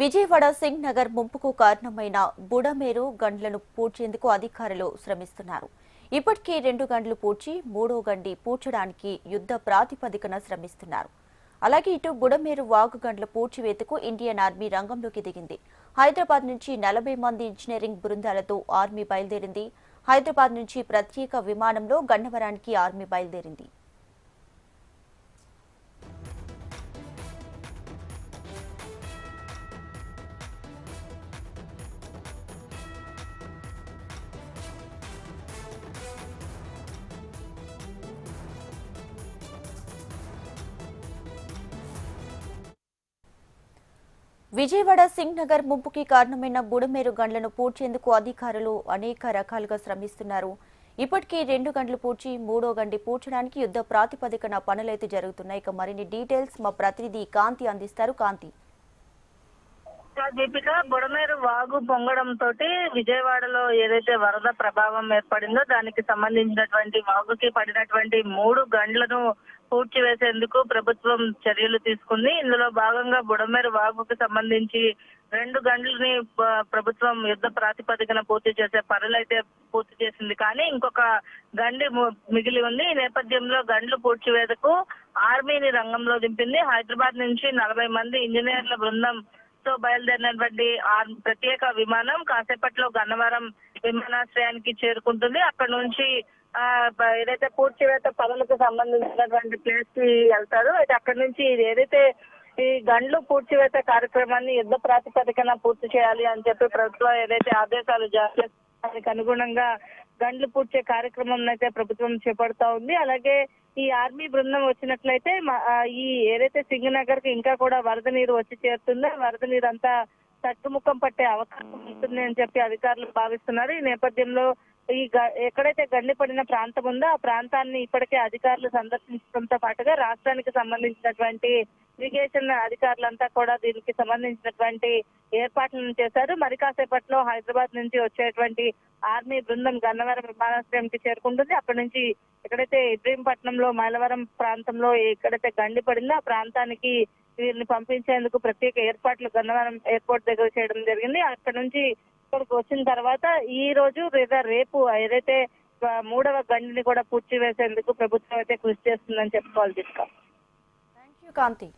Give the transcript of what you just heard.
విజయవాడ సింగ్ నగర్ ముంపుకు కారణమైన బుడమేరు గండ్లను పూడ్చేందుకు అధికారులు శ్రమిస్తున్నారు. ఇప్పటికే రెండు గంటలు పూడ్చి మూడో గండి పూడ్చడానికి యుద్ధ ప్రాతిపదికన శ్రమిస్తున్నారు. అలాగే ఇటు బుడమేరు వాగు గండ్లు పూడ్చివేతకు ఇండియన్ ఆర్మీ రంగంలోకి దిగింది. హైదరాబాద్ నుంచి నలభై మంది ఇంజనీరింగ్ బృందాలతో ఆర్మీ బయలుదేరింది. హైదరాబాద్ నుంచి ప్రత్యేక విమానంలో గన్నవరానికి ఆర్మీ బయలుదేరింది. విజయవాడ సింగ్ నగర్ ముంపుకి కారణమైన బుడమేరు గండ్లను పూడ్చేందుకు అధికారులు అనేక రకాలుగా శ్రమిస్తున్నారు. ఇప్పటికీ రెండు గంటలు పూడ్చి మూడో గండి పూడ్చడానికి యుద్ధ ప్రాతిపదికన పనులైతే జరుగుతున్నాయి. ఇక మరిన్ని డీటెయిల్స్ మా ప్రతినిధి కాంతి అందిస్తారు. కాంతి. దీపిక బుడమేరు వాగు పొంగడంతో విజయవాడలో ఏదైతే వరద ప్రభావం ఏర్పడిందో దానికి సంబంధించినటువంటి వాగుకి పడినటువంటి మూడు గండ్లను పూడ్చివేసేందుకు ప్రభుత్వం చర్యలు తీసుకుంది. ఇందులో భాగంగా బుడమేరు వాగుకు సంబంధించి రెండు గంటలని ప్రభుత్వం యుద్ధ ప్రాతిపదికన పూర్తి చేసే పనులు అయితే పూర్తి చేసింది. కానీ ఇంకొక గండి మిగిలి ఉంది. ఈ నేపథ్యంలో గండ్లు పూడ్చివేతకు ఆర్మీని రంగంలో దింపింది. హైదరాబాద్ నుంచి నలభై మంది ఇంజనీర్ల బృందం తో బయలుదేరినటువంటి ప్రత్యేక విమానం కాసేపట్లో గన్నవరం విమానాశ్రయానికి చేరుకుంటుంది. అక్కడ నుంచి ఆ, ఏదైతే పూడ్చివేత పనులకు సంబంధించినటువంటి ప్లేస్కి వెళ్తారు. అయితే అక్కడ నుంచి ఇది ఏదైతే ఈ గండ్లు పూడ్చివేత కార్యక్రమాన్ని యుద్ధ ప్రాతిపదికన పూర్తి చేయాలి అని చెప్పి ప్రభుత్వం ఏదైతే ఆదేశాలు జారీ దానికి అనుగుణంగా గండ్లు పూడ్చే కార్యక్రమం అయితే ప్రభుత్వం చేపడతా ఉంది. అలాగే ఈ ఆర్మీ బృందం వచ్చినట్లయితే ఈ ఏదైతే సింగనగర్కి ఇంకా కూడా వరద నీరు వచ్చి చేరుతుందో. వరద నీరు అంతా తట్టుముఖం పట్టే అవకాశం ఉంటుంది అని చెప్పి అధికారులు భావిస్తున్నారు. ఈ నేపథ్యంలో ఈ గ- ఎక్కడైతే గండి పడిన ప్రాంతం ఉందో ఆ ప్రాంతాన్ని ఇప్పటికే అధికారులు సందర్శించడంతో పాటుగా రాష్ట్రానికి సంబంధించినటువంటి ఇరిగేషన్ అధికారులంతా కూడా దీనికి సంబంధించినటువంటి ఏర్పాట్లను చేశారు. మరి కాసేపట్లో హైదరాబాద్ నుంచి వచ్చేటువంటి ఆర్మీ బృందం గన్నవరం విమానాశ్రయంకి చేరుకుంటుంది. అక్కడి నుంచి ఎక్కడైతే ఇబ్రహీంపట్నంలో మైలవరం ప్రాంతంలో ఎక్కడైతే గండి పడిందో ఆ ప్రాంతానికి వీరిని పంపించేందుకు ప్రత్యేక ఏర్పాట్లు గన్నవరం ఎయిర్పోర్ట్ దగ్గర చేయడం జరిగింది. అక్కడ నుంచి ఇక్కడికి వచ్చిన తర్వాత ఈ రోజు లేదా రేపు ఏదైతే మూడవ గండిని కూడా పూడ్చి వేసేందుకు ప్రభుత్వం అయితే కృషి చేస్తుందని చెప్పుకోవాలి దీపిక. Thank you Kanthi